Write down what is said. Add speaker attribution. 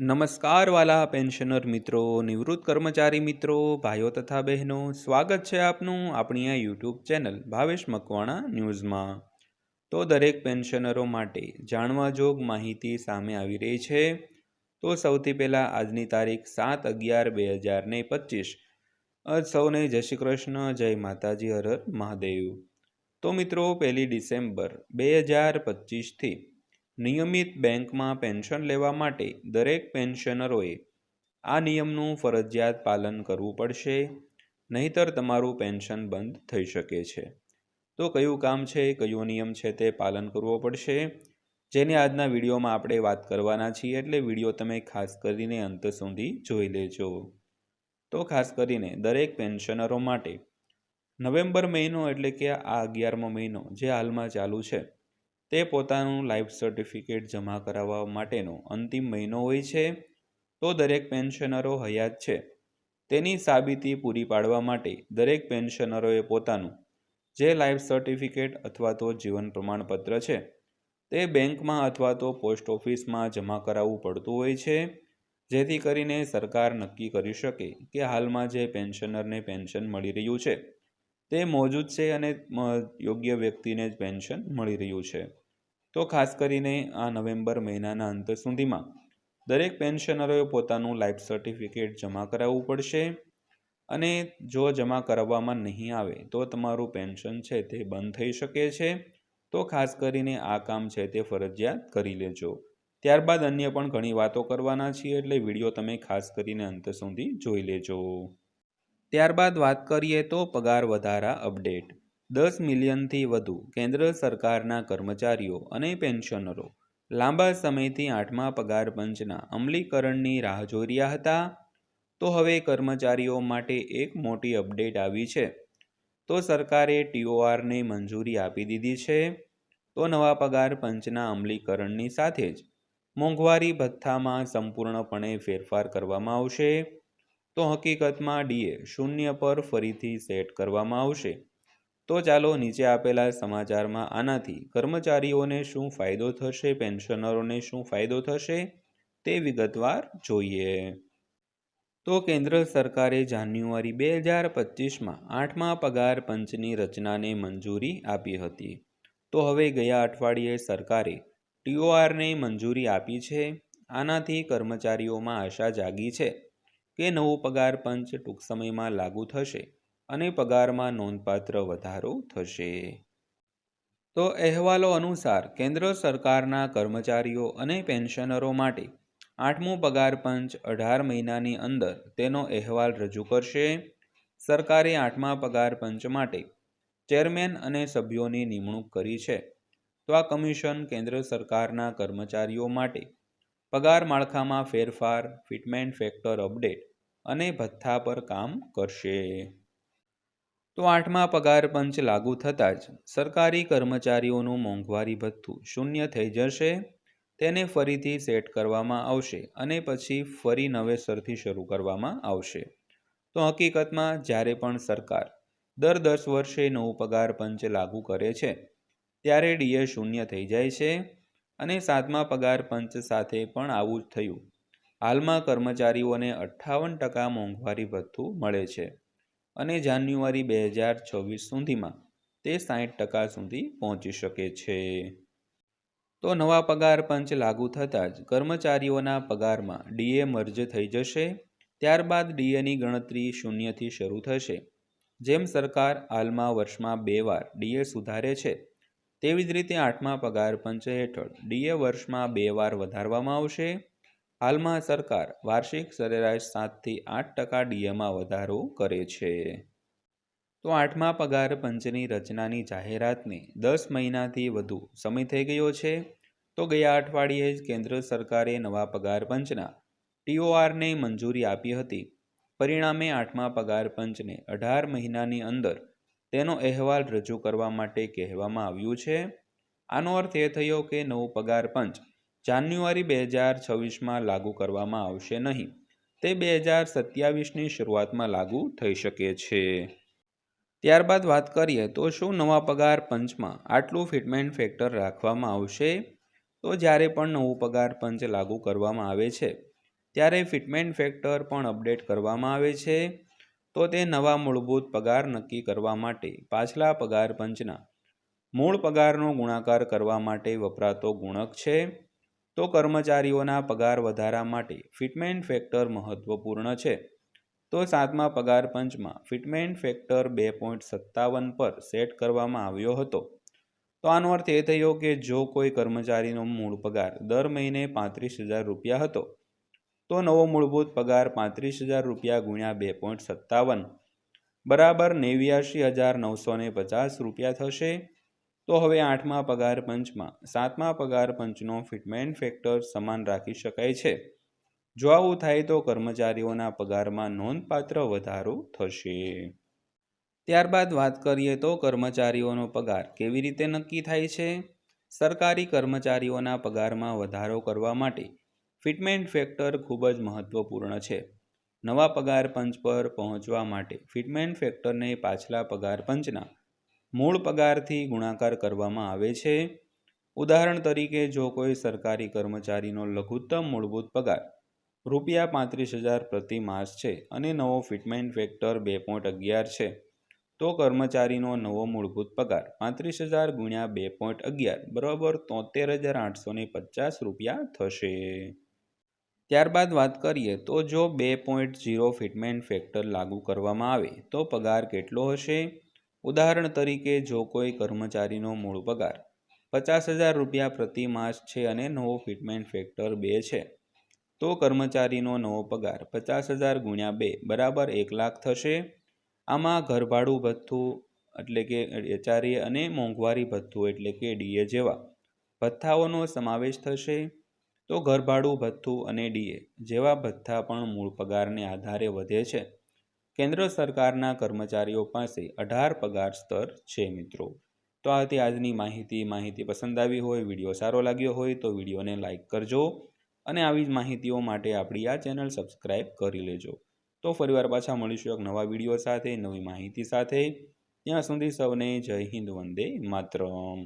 Speaker 1: નમસ્કાર વાલા પેન્શનર મિત્રો, નિવૃત્ત કર્મચારી મિત્રો, ભાઈઓ તથા બહેનો, સ્વાગત છે આપનું આપણી આ યુટ્યુબ ચેનલ ભાવેશ મકવાણા ન્યૂઝમાં. તો દરેક પેન્શનરો માટે જાણવા જોગ માહિતી સામે આવી રહી છે. તો સૌથી પહેલાં આજની તારીખ સાત અગિયાર બે હજાર ને પચીસ. સૌને જય શ્રી કૃષ્ણ, જય માતાજી, હર મહાદેવ. તો મિત્રો, પહેલી ડિસેમ્બર બે હજાર પચીસથી નિયમિત બેંકમાં પેન્શન લેવા માટે દરેક પેન્શનરોએ આ નિયમનું ફરજિયાત પાલન કરવું પડશે, નહીતર તમારું પેન્શન બંધ થઈ શકે છે. તો કયું કામ છે, કયો નિયમ છે તે પાલન કરવો પડશે? જેની આજના વિડીયોમાં આપણે વાત કરવાના છીએ એટલે વીડિયો તમે ખાસ કરીને અંત સુધી જોઈ લેજો. તો ખાસ કરીને દરેક પેન્શનરો માટે નવેમ્બર મહિનો એટલે કે આ અગિયારમો મહિનો જે હાલમાં ચાલુ છે તે પોતાનું લાઈફ સર્ટિફિકેટ જમા કરાવવા માટેનો અંતિમ મહિનો હોય છે, તો દરેક પેન્શનરો હયાત છે. તેની સાબિતી પૂરી પાડવા માટે દરેક પેન્શનરોએ પોતાનું, જે લાઈફ સર્ટિફિકેટ અથવા તો જીવન પ્રમાણપત્ર છે, તે બેંકમાં અથવા તો પોસ્ટ ઓફિસમાં જમા કરાવવું પડતું હોય છે, જેથી કરીને સરકાર નક્કી કરી શકે કે હાલમાં જે પેન્શનરને પેન્શન મળી રહ્યું છે તે મોજૂદ છે અને યોગ્ય વ્યક્તિને જ પેન્શન મળી રહ્યું છે. તો ખાસ કરીને આ નવેમ્બર મહિનાના અંત સુધીમાં દરેક પેન્શનરોએ પોતાનું લાઈફ સર્ટિફિકેટ જમા કરાવવું પડશે અને જો જમા કરાવવામાં નહીં આવે તો તમારું પેન્શન છે તે બંધ થઈ શકે છે. તો ખાસ કરીને આ કામ છે તે ફરજિયાત કરી લેજો. ત્યારબાદ અન્ય પણ ઘણી વાતો કરવાના છીએ એટલે વીડિયો તમે ખાસ કરીને અંત સુધી જોઈ લેજો. ત્યારબાદ વાત કરીએ તો પગાર વધારા અપડેટ. દસ મિલિયનથી વધુ કેન્દ્ર સરકારના કર્મચારીઓ અને પેન્શનરો. લાંબા સમયથી આઠમા પગાર પંચના અમલીકરણની રાહ જોઈ રહ્યા હતા. તો હવે કર્મચારીઓ માટે એક મોટી અપડેટ આવી છે. તો સરકારે ટીઓઆરને મંજૂરી આપી દીધી છે. તો નવા પગાર પંચના અમલીકરણની સાથે જ મોંઘવારી ભથ્થામાં સંપૂર્ણપણે ફેરફાર કરવામાં આવશે. તો હકીકતમાં ડીએ શૂન્ય પર ફરીથી સેટ કરવામાં આવશે. તો ચાલો નીચે આપેલા સમાચારમાં આનાથી કર્મચારીઓને શું ફાયદો થશે, પેન્શનરોને શું ફાયદો થશે તે વિગતવાર જોઈએ. તો કેન્દ્ર સરકારે જાન્યુઆરી બે હજાર પચીસમાં આઠમા પગાર પંચની રચનાને મંજૂરી આપી હતી. તો હવે ગયા અઠવાડિયે સરકારે ટીઓઆરને મંજૂરી આપી છે. આનાથી કર્મચારીઓમાં આશા જાગી છે. કે નવો પગાર પંચ ટૂંક સમયમાં લાગુ થશે અને પગારમાં નોંધપાત્ર વધારો થશે. તો અહેવાલો અનુસાર, કેન્દ્ર સરકારના કર્મચારીઓ અને પેન્શનરો માટે આઠમું પગાર પંચ અઢાર મહિનાની અંદર તેનો અહેવાલ રજૂ કરશે. સરકારે આઠમા પગાર પંચ માટે ચેરમેન અને સભ્યોની નિમણૂક કરી છે. તો આ કમિશન કેન્દ્ર સરકારના કર્મચારીઓ માટે પગાર માળખામાં ફેરફાર ફિટમેન્ટ ફેક્ટર અપડેટ અને ભથ્થા પર કામ કરશે. તો આઠમા પગાર પંચ લાગુ થતાં જ સરકારી કર્મચારીઓનું મોંઘવારી ભથ્થું શૂન્ય થઈ જશે. તેને ફરીથી સેટ કરવામાં આવશે અને પછી ફરી નવેસરથી શરૂ કરવામાં આવશે. તો હકીકતમાં જ્યારે પણ સરકાર દર દસ વર્ષે નવું પગાર પંચ લાગુ કરે છે, ત્યારે ડીએ શૂન્ય થઈ જાય છે. અને સાતમા પગાર પંચ સાથે પણ આવું જ થયું. હાલમાં કર્મચારીઓને અઠ્ઠાવન ટકા મોંઘવારી ભથ્થું મળે છે અને જાન્યુઆરી બે હજાર છવ્વીસ સુધીમાં તે સાઠ ટકા સુધી પહોંચી શકે છે. તો નવા પગાર પંચ લાગુ થતાં જ કર્મચારીઓના પગારમાં ડીએ મર્જ થઈ જશે, ત્યારબાદ ડીએની ગણતરી શૂન્યથી શરૂ થશે, જેમ સરકાર હાલમાં વર્ષમાં બે વાર ડીએ સુધારે છે તેવી જ રીતે આઠમા પગાર પંચ હેઠળ ડીએ વર્ષમાં બે વાર વધારવામાં આવશે. હાલમાં સરકાર વાર્ષિક સરેરાશ સાતથી આઠ ટકા ડીએમાં વધારો કરે છે. તો આઠમા પગાર પંચની રચનાની જાહેરાતને દસ મહિનાથી વધુ સમય થઈ ગયો છે. તો ગયા અઠવાડિયે જ કેન્દ્ર સરકારે નવા પગાર પંચના ટીઓઆરને મંજૂરી આપી હતી. પરિણામે આઠમા પગાર પંચને અઢાર મહિનાની અંદર તેનો અહેવાલ રજૂ કરવા માટે કહેવામાં આવ્યું છે. આનો અર્થ એ થયો કે નવો પગાર પંચ જાન્યુઆરી બે હજાર છવ્વીસમાં લાગુ કરવામાં આવશે નહીં. તે બે હજાર સત્યાવીસની શરૂઆતમાં લાગુ થઈ શકે છે. ત્યારબાદ વાત કરીએ તો શું નવા પગાર પંચમાં આટલું ફિટમેન્ટ ફેક્ટર રાખવામાં આવશે? તો જ્યારે પણ નવું પગાર પંચ લાગુ કરવામાં આવે છે, ત્યારે ફિટમેન્ટ ફેક્ટર પણ અપડેટ કરવામાં આવે છે. તો તે નવા મૂળભૂત પગાર નક્કી કરવા માટે પાછલા પગાર પંચના મૂળ પગારનો ગુણાકાર કરવા માટે વપરાતો ગુણક છે. તો કર્મચારીઓના પગાર વધારા માટે ફિટમેન્ટ ફેક્ટર મહત્વપૂર્ણ છે. તો સાતમા પગાર પંચમાં ફિટમેન્ટ ફેક્ટર બે પોઈન્ટ સત્તાવન પર સેટ કરવામાં આવ્યો હતો. તો આનો અર્થ એ થયો કે જો કોઈ કર્મચારીનો મૂળ પગાર દર મહિને પાંત્રીસ હજાર રૂપિયા હતો તો નવો મૂળભૂત પગાર પાંત્રીસ હજાર રૂપિયા ગુણ્યા બે પોઈન્ટ સત્તાવન. બરાબર નેવ્યાશી હજાર નવસો ને પચાસ રૂપિયા થશે. તો હવે આઠમા પગાર પંચમાં, સાતમા પગાર પંચનો ફિટમેન્ટ ફેક્ટર સમાન રાખી શકાય છે. જો આવું થાય તો કર્મચારીઓના પગારમાં નોંધપાત્ર વધારો થશે. ત્યારબાદ વાત કરીએ તો કર્મચારીઓનો પગાર કેવી રીતે નક્કી થાય છે? સરકારી કર્મચારીઓના પગારમાં વધારો કરવા માટે ફિટમેન્ટ ફેક્ટર ખૂબ જ મહત્વપૂર્ણ છે. નવા પગાર પંચ પર પહોંચવા માટે ફિટમેન્ટ ફેક્ટરને પાછલા પગાર પંચના મૂળ પગારથી ગુણાકાર કરવામાં આવે છે. ઉદાહરણ તરીકે, જો કોઈ સરકારી કર્મચારીનો લઘુત્તમ મૂળભૂત પગાર રૂપિયા પાંત્રીસ હજાર પ્રતિ માસ છે અને નવો ફિટમેન્ટ ફેક્ટર બે પોઈન્ટ અગિયાર છે, તો કર્મચારીનો નવો મૂળભૂત પગાર પાંત્રીસ હજાર ગુણ્યા બે પોઈન્ટ અગિયાર બરાબર તોતેર હજાર આઠસો ને પચાસ રૂપિયા થશે. ત્યારબાદ વાત કરીએ તો જો બે પોઈન્ટ ઝીરો ફિટમેન્ટ ફેક્ટર લાગુ કરવામાં આવે, તો પગાર કેટલો હશે? ઉદાહરણ તરીકે, જો કોઈ કર્મચારીનો મૂળ પગાર પચાસ હજાર રૂપિયા પ્રતિ માસ છે અને નવો ફિટમેન્ટ ફેક્ટર બે છે, તો કર્મચારીનો નવો પગાર પચાસ હજાર ગુણ્યા બે બરાબર એક લાખ થશે. આમાં ઘરભાડું ભથ્થું એટલે કે એચઆરએ અને મોંઘવારી ભથ્થું એટલે કે ડીએ જેવા ભથ્થાઓનો સમાવેશ થશે. તો ઘરભાડું ભથ્થું અને ડીએ જેવા ભથ્થા પણ મૂળ પગારને આધારે વધે છે. કેન્દ્ર સરકારના કર્મચારીઓ પાસે અઢાર પગાર સ્તર છે મિત્રો. તો આ હતી આજની માહિતી માહિતી પસંદ આવી હોય, વીડિયો સારો લાગ્યો હોય તો વિડીયોને લાઇક કરજો અને આવી જ માહિતીઓ માટે આપણી આ ચેનલ સબસ્ક્રાઈબ કરી લેજો. તો ફરીવાર પાછા મળીશું એક નવા વીડિયો સાથે, નવી માહિતી સાથે. ત્યાં સુધી સૌને જય હિન્દ, વંદે માતરમ.